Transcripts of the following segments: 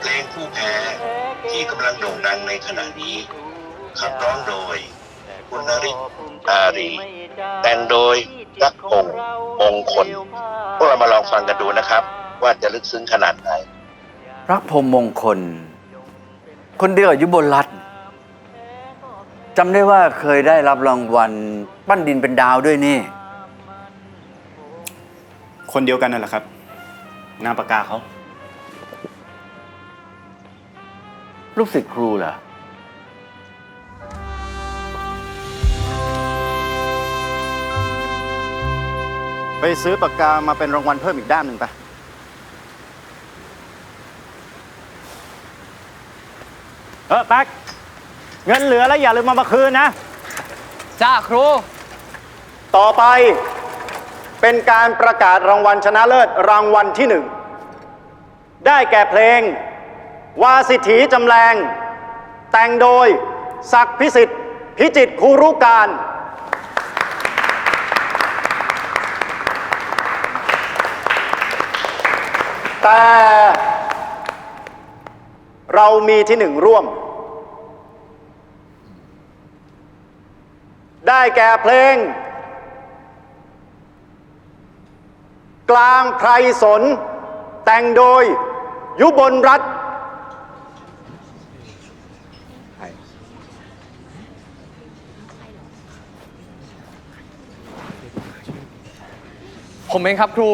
เพลงผู้แพ้ที่กำลังโด่งดังในขณะนี้ขับร้องโดย คุณนริศอารี แต่งโดยรักพงษ์มงคล พวกเรามาลองฟังกันดูนะครับ ว่าจะลึกซึ้งขนาดไหนรักพรหมมงคล คนเดียวกับยุบลรัตน์จำได้ว่าเคยได้รับรางวัล ปั้นดินเป็นดาวด้วยนี่ คนเดียวกันนั่นแหละครับหน้าปากกาเขา ลูกศิษย์ครูเหรอ ไปซื้อปากกามาเป็นรางวัลเพิ่มอีกด้านหนึ่งไป เออแป๊กเงินเหลือแล้วอย่าลืมมามาคืนนะ จ้าครู ต่อไป เป็นการประกาศรางวัลชนะเลิศรางวัลที่หนึ่ง ได้แก่เพลง วาสิถีจำแรง แต่งโดย ศักดิ์พิสิทธิ์ พิจิตรคูรุการ แต่เรามีที่หนึ่งร่วม ได้แก่เพลง กลางไพรสน แต่งโดยยุบลรัฐผมเองครับครู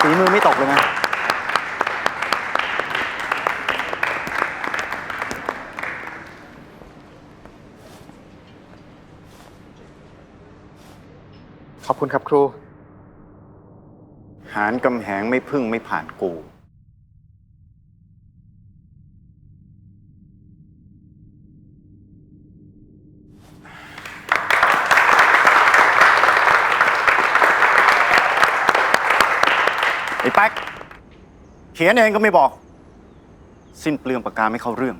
ฝีมือไม่ตกเลยนะขอบคุณครับครู หารกำแหงไม่พึ่งไม่ผ่านกู ไอ้แป๊ก เขียนเองก็ไม่บอก สิ้นเปลืองปากกาไม่เข้าเรื่อง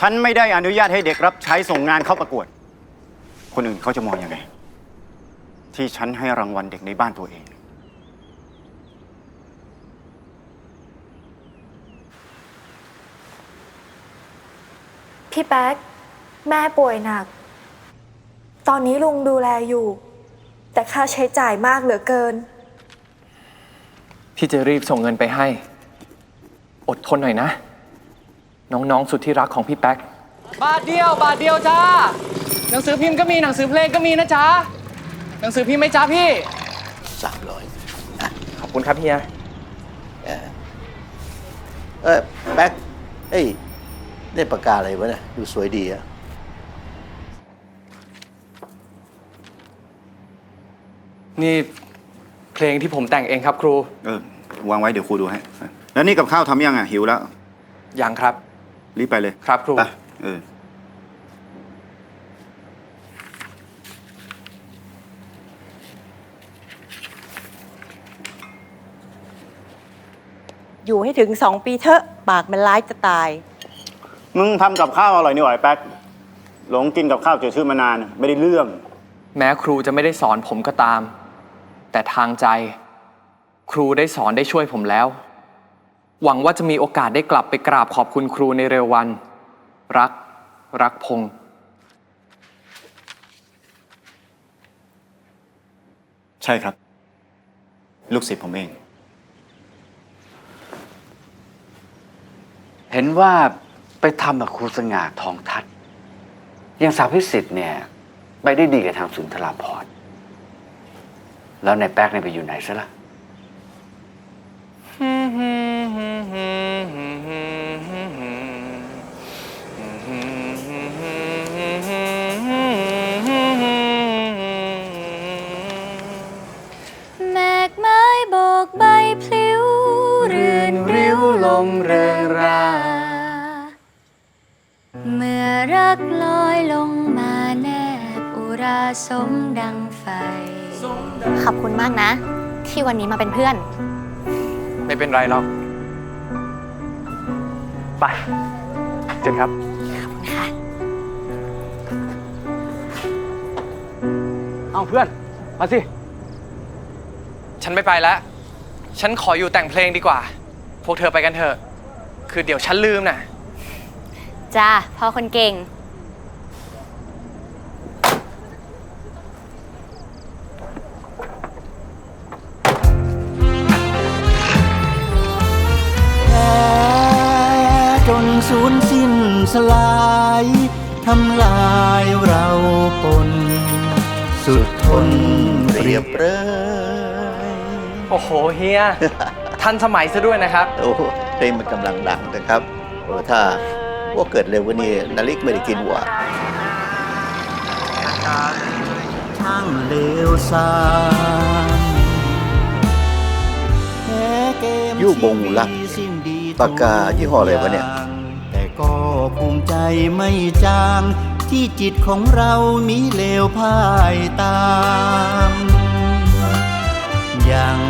ฉันไม่ได้อนุญาตให้เด็กรับใช้ส่งงานเข้าประกวด คนอื่นเขาจะมองยังไง ที่ฉันให้รางวัลเด็กในบ้านตัวเอง พี่แป๊ก แม่ป่วยหนัก ตอนนี้ลุงดูแลอยู่ แต่ค่าใช้จ่ายมากเหลือเกิน พี่จะรีบส่งเงินไปให้ อดทนหน่อยนะ น้องๆ สุดที่รักของพี่แป๊ก บาทเดียวบาทเดียวจ้า หนังสือพิมพ์ก็มีหนังสือเพลงก็มีนะจ๊ะ หนังสือพิมพ์ไหมจ้าพี่ สามร้อยขอบคุณครับเฮีย เออแบ็คเอ้ยได้ปากกาอะไรวะเนี่ยดูสวยดีอะนี่ เพลงที่ผมแต่งเองครับครู เออวางไว้เดี๋ยวครูดูให้แล้วนี่กับข้าวทำยังอะหิวแล้วยังครับ รีบไปเลยครับครู ไปเอออยู่ให้ถึงสองปีเถอะปากมันร้ายจะตาย มึงทำกับข้าวอร่อยนี่หว่าไอ้แป๊กหลงกินกับข้าวเจอชื่อมานาน ไม่ได้เรื่อง แม้ครูจะไม่ได้สอนผมก็ตาม แต่ทางใจ ครูได้สอนได้ช่วยผมแล้ว หวังว่าจะมีโอกาสได้กลับไปกราบขอบคุณครูในเร็ววัน รัก รักพงษ์ใช่ครับ ลูกศิษย์ผมเอง เห็นว่าไปทำกับครูสง่าทองทัศน์อย่างสาวพิสิทธิ์เนี่ย ไปได้ดีกับทางสุนทราพรณ์ แล้วในายแป๊กเนี่ยไปอยู่ไหนซะละ่ะแมกไม้โบกใบพลิ้วรื่นริ้วลมเริงรา เมื่อรักลอยลงมาแนบอุราสมดังไฟ ขอบคุณมากนะ ที่วันนี้มาเป็นเพื่อนเป็นไรหรอก ไป เจนครับ เอาเพื่อน มาสิ ฉันไม่ไปแล้ว ฉันขออยู่แต่งเพลงดีกว่า พวกเธอไปกันเถอะ คือเดี๋ยวฉันลืมน่ะ จ้าพ่อคนเก่ง ทำลายเราปน สุดทนเปรียบเปรยโอ้โหเฮีย ทันสมัยซะด้วยนะครับ โอ้โหเพลงมันกำลังดังนะครับโอ้ถ้าว่าเกิดเร็วกว่านี้นาลิกไม่ได้กินวัวช่างเลวซามแพ้เกมยู่บงลักสิ่งดีปากกายี่ห้ออะไรวะเนี่ยแต่ก็ ภูมิใจไม่จาง ที่จิตของเรามีเลวพ่ายตามยัง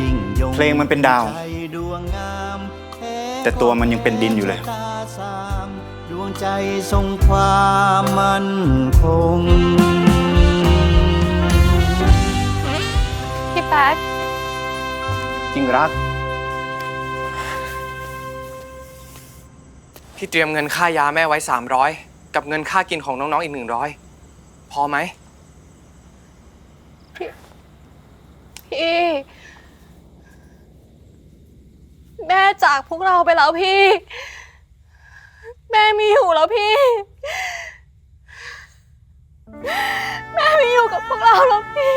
ยิ่งยงเพลงมันเป็นดาวใจดวงงามพ้แต่ตัวมันยังเป็นดินอยู่เลยตาสามดวงใจทรงความมั่นคง พี่แป๊กจริงรัก พี่เตรียมเงินค่ายาแม่ไว้ 300 กับเงินค่ากินของน้องๆอีก 100 พอไหม พี่ แม่จากพวกเราไปแล้วพี่ แม่ไมีอยู่แล้วพี่ แม่ไมีอยู่กับพวกเราแล้วพี่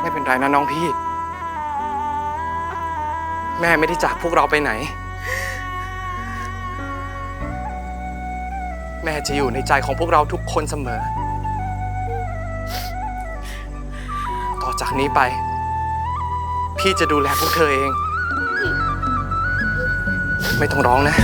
ไม่เป็นไรนะน้องพี่ แม่ไม่ได้จากพวกเราไปไหน แม่จะอยู่ในใจของพวกเราทุกคนเสมอ ต่อจากนี้ไป พี่จะดูแลพวกเธอเอง ไม่ต้องร้องนะ